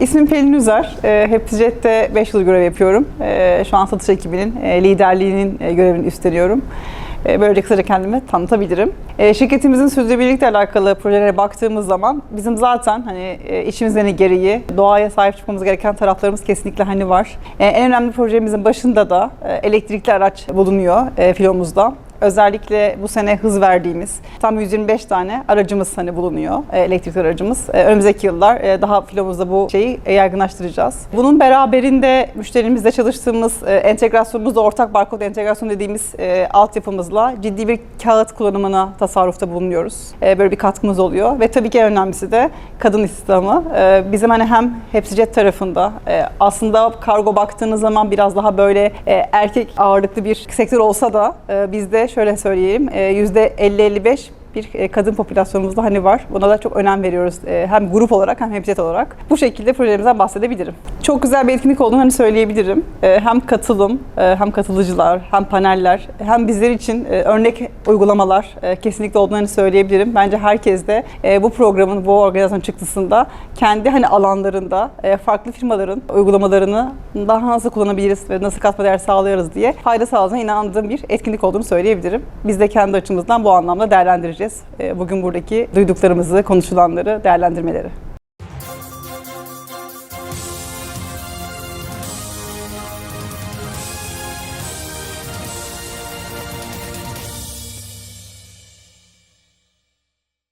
İsmim Pelin Üzer. E, Hepsijet'te 5 yıl görev yapıyorum. E, şu an satış ekibinin e, liderliğinin e, görevini üstleniyorum. E, Böylece kısaca kendimi tanıtabilirim. Şirketimizin sürdürülebilirlikle alakalı projelere baktığımız zaman bizim zaten hani e, işimizin gereği doğaya sahip çıkmamız gereken taraflarımız kesinlikle hani var. En önemli projemizin başında da elektrikli araç bulunuyor filomuzda. Özellikle bu sene hız verdiğimiz tam 125 tane aracımız hani bulunuyor, e, elektrikli aracımız. E, Önümüzdeki yıllar e, daha filomuzda bu şeyi yaygınlaştıracağız. Bunun beraberinde müşterimizle çalıştığımız entegrasyonumuzda ortak barkod entegrasyon dediğimiz altyapımızla ciddi bir kağıt kullanımına tasarrufta bulunuyoruz. Böyle bir katkımız oluyor ve tabii ki en önemlisi de kadın istihdamı. Bizim hani hem Hepsijet tarafında aslında kargo baktığınız zaman biraz daha böyle erkek ağırlıklı bir sektör olsa da bizde şöyle söyleyeyim e, %50-55 bir e, kadın popülasyonumuzda hani var. Buna da çok önem veriyoruz. E, Hem grup olarak hem hepsiyet olarak. Bu şekilde projemizden bahsedebilirim. Çok güzel bir etkinlik olduğunu hani söyleyebilirim. E, Hem katılım, hem katılıcılar, hem paneller, hem bizler için örnek uygulamalar kesinlikle olduğunu hani söyleyebilirim. Bence herkes de bu programın, bu organizasyon çıktısında kendi hani alanlarında farklı firmaların uygulamalarını daha nasıl kullanabiliriz ve nasıl katma değer sağlayarız diye fayda sağlayacağına inandığım bir etkinlik olduğunu söyleyebilirim. Biz de kendi açımızdan bu anlamda değerlendireceğiz. E, Bugün buradaki duyduklarımızı, konuşulanları değerlendirmeleri.